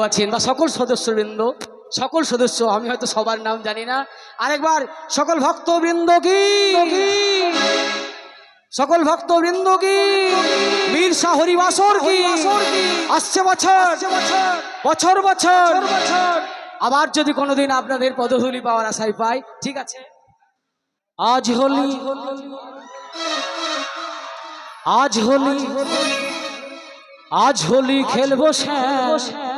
আছেন বা সকল সদস্যবৃন্দ, সকল সদস্য, আমি হয়তো সবার নাম জানি না। আরেকবার, সকল ভক্তবৃন্দ কি? সকল ভক্তবৃন্দ কি? বীর শাহ হরিবাসর কি? আসছে বছর। বছর বছর। আবার যদি কোনোদিন আপনাদের পদধূলি পাওয়ার আশায় পাই, ঠিক আছে? আজ হোলি। আজ হোলি। আজ হোলি খেলব শ্যাম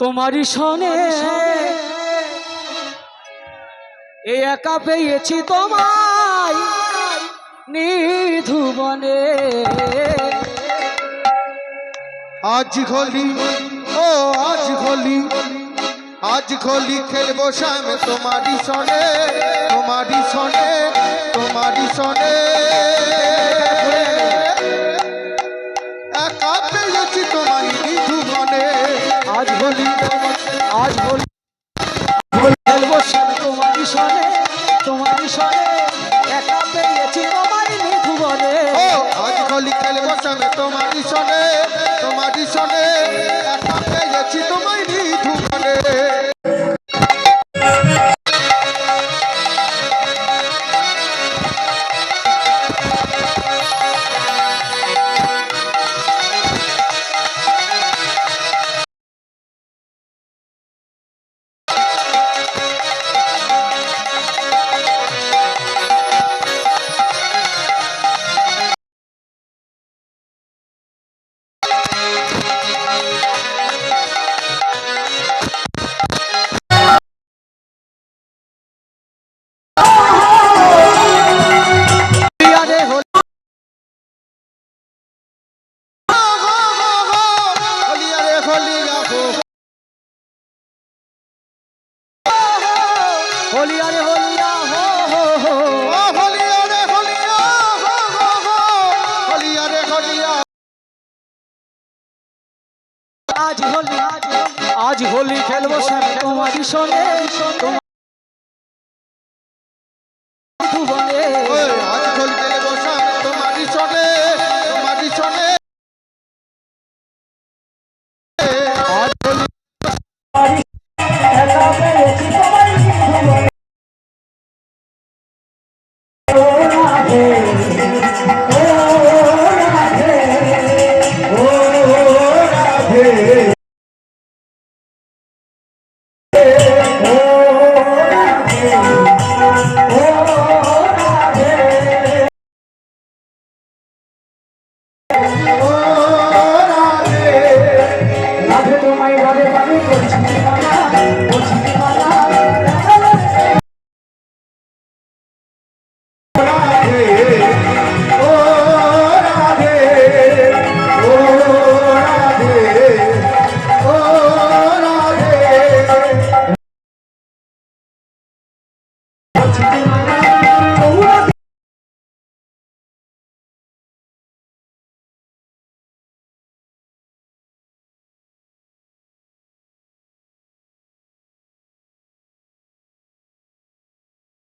তোমারই সনে এই একা পেয়েছি তোমায় নিধুবনে। আজ হোলি ও আজ হোলি আজ হোলি খেলব শ্যাম তোমারই সনে তোমারই সনে তোমারই সনে আজ হোলি আজ হোলি খেলব তোমারই সনে তোমারই সনে একা পেয়েছি তোমার নিধুবনে ও, আজ হোলি খেলব শ্যাম তোমারই সনে তোমারই সনে হোলি আরে হোলিয়া হো হো হো। ও হোলি আরে হোলি আহো হোলি আরে হোলি আহো আজ হোলি আজ হোলি খেলব শ্যাম তোমারই সনে তোমার